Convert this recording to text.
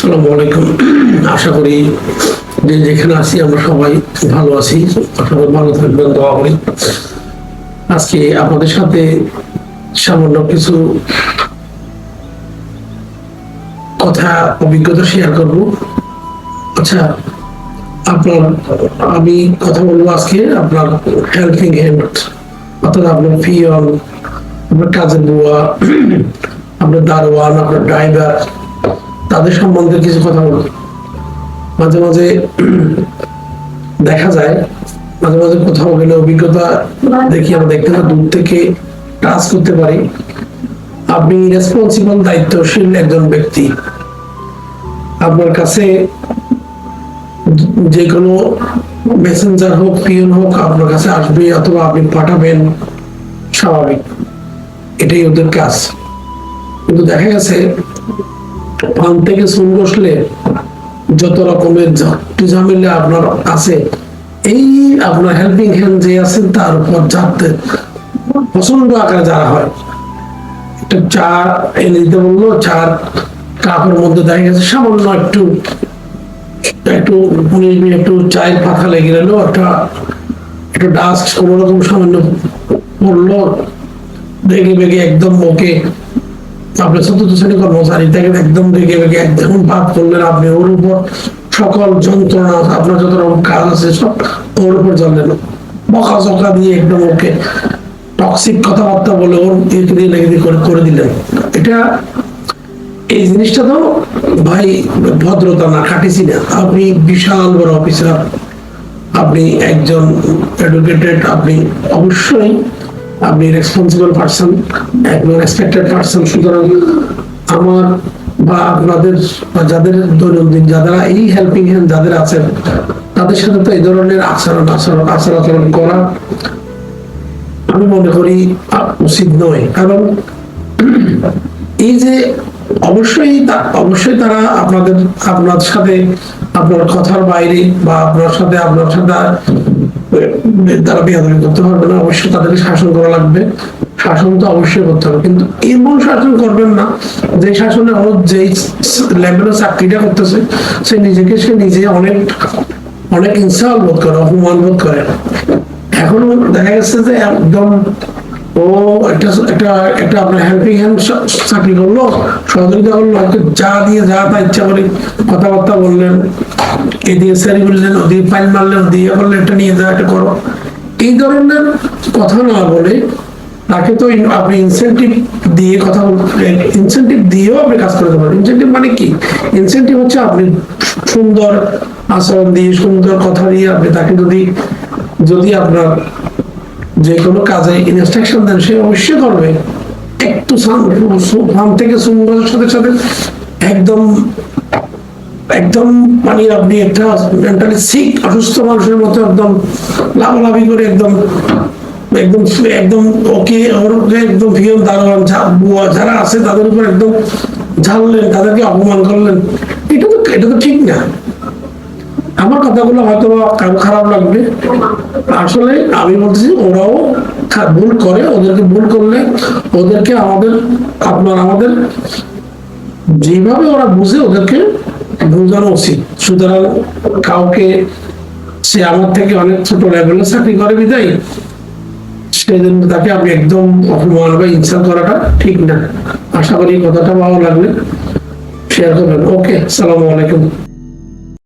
আলাইকুম। আশা করি যে যেখানে আছি আমরা সবাই ভালো আছি। আশা করি ভালো থাকবেন, দোয়া করি। আজকে আপনাদের সাথে সামান্য কিছু কথা, অভিজ্ঞতা শেয়ার করব। আচ্ছা আপনার, আমি কথা বলব আজকে আপনার হেল্পিং হ্যান্ড অর্থাৎ আপনার ফিয়ন আপনার কাজের বুয়া, আপনার দারোয়ান, আপনার ড্রাইভার তাদের সম্বন্ধে কিছু কথা বলব মাঝে মাঝে দেখা যায়, মাঝে মাঝে কোথাও গেলে অভিজ্ঞতা দেখি, আমরা দেখতে দূর থেকে টাচ করতে পারি। আপনি রেসপন্সিবল দায়িত্বশীল একজন ব্যক্তি। আপনার কাছে যে কোনো মেসেঞ্জার হোক, পিয়ন হোক, আপনার কাছে আসবে অথবা আপনি পাঠাবেন, স্বাভাবিক। এটাই ওদের কাজ। কিন্তু দেখা গেছে পান থেকে চুন বসলে যত রকমের ঝাপটি ঝামেলা আপনার আছে, এই আপনার হেল্পিং হ্যান্ড যে আছেন তার উপর যাতে প্রচণ্ড আকারে যারা হয়। একটা চা এনে দিতে বলল কাপের মধ্যে দেখা গেছে, সামান্য একটু একটু একটু চায়ের পাতা লেগে গেল একটা, একটু ডাস্ট কোনো রকম সামান্য পড়ল বেগে বেগে একদম ওকে আপনার চতুর্থ শ্রেণি কর্মচারী তাকে একদম বেগে বেগে একদম করলেন আপনি। ওর উপর সকল যন্ত্রণা, আপনার যত রকম কাজ আছে সব ওর উপর চললেন বকা চকা দিয়ে একদম ওকে টক্সিক কথাবার্তা বলে ওর দিয়ে লেগে করে দিলেন। এটা, এই জিনিসটা তো ভাই ভদ্রতা না খাটিছি না আপনি বিশাল বড় অফিসার আপনি একজন এডুকেটেড আপনি অবশ্যই আপনি রেসপন্সিবল পার্সন একজন রেসপেক্টেড পার্সন সুতরাং আমার বা আপনাদের বা যাদের দৈনন্দিন যারা এই হেল্পিং হ্যান্ড যাদের আছেন, তাদের সাথে তো এই ধরনের আচরণ আচরণ আচার আচরণ করা আমি মনে করি উচিত নয়। কারণ এই যে অবশ্যই অবশ্যই তারা আপনাদের, আপনার সাথে আপনার কথার বাইরে বা আপনার সাথে আপনার সাথে তারা করতে পারবে না, অবশ্যই তাদেরকে শাসন করা লাগবে। শাসন তো অবশ্যই করতে হবে, কিন্তু এমন শাসন করবেন না যে শাসনে ও যেই চাকরিটা করতেছে, সে নিজেকে সে নিজে অনেক অনেক ইনসাল বোধ করে, অপমান বোধ করে। এখন দেখা গেছে যে একদম চাকরি করল, সহযোগিতা করল যা দিয়ে যা তা ইচ্ছা করে কথাবার্তা বললেন স্যারি বললেন ফাইল মারলেন এটা নিয়ে যা, এটা করো। এই ধরনের কথা না বলে তাকে তো আপনি ইনসেন্টিভ দিয়ে কথা ইনসেন্টিভ দিয়েও আপনি কাজ করতে পারেন। ইনসেন্টিভ মানে কি? ইনসেন্টিভ হচ্ছে আপনি সুন্দর আচরণ দিয়ে, সুন্দর কথা দিয়ে আপনি তাকে যদি যদি আপনার যে কোনো কাজে ইনস্ট্রাকশন দেন, সে অবশ্যই করবে। একটু ফার্ম থেকে সুন্দরের সাথে সাথে একদম একদম মানে আপনি একটা মেন্টালি সিক অসুস্থ মানুষের মতো একদম লাভালাভি করে একদম একদম একদম ওকে একদম ভিয়ন দারোয়ান বুয়া যারা আছে তাদের উপর একদম ঝাললেন তাদেরকে অপমান করলেন। এটা তো এটা তো ঠিক না। কথাগুলো হয়তো কারও খারাপ লাগবে। আসলে আমি বলতেছি, ওরাও ভুল করে, ওদেরকে ভুল করলে ওদেরকে আমাদের, আপনার আমাদের যেভাবে ওরা বুঝে ওদেরকে বোঝানো উচিত। সুতরাং কাউকে সে আমার থেকে অনেক ছোট লেভেলে চাকরি করে বিদায় সেই জন্য তাকে আমি একদম অপমান বা ইনসাল্ট করাটা ঠিক না। আশা করি কথাটা ভালো লাগবে শেয়ার করবেন। ওকে সালামু আলাইকুম।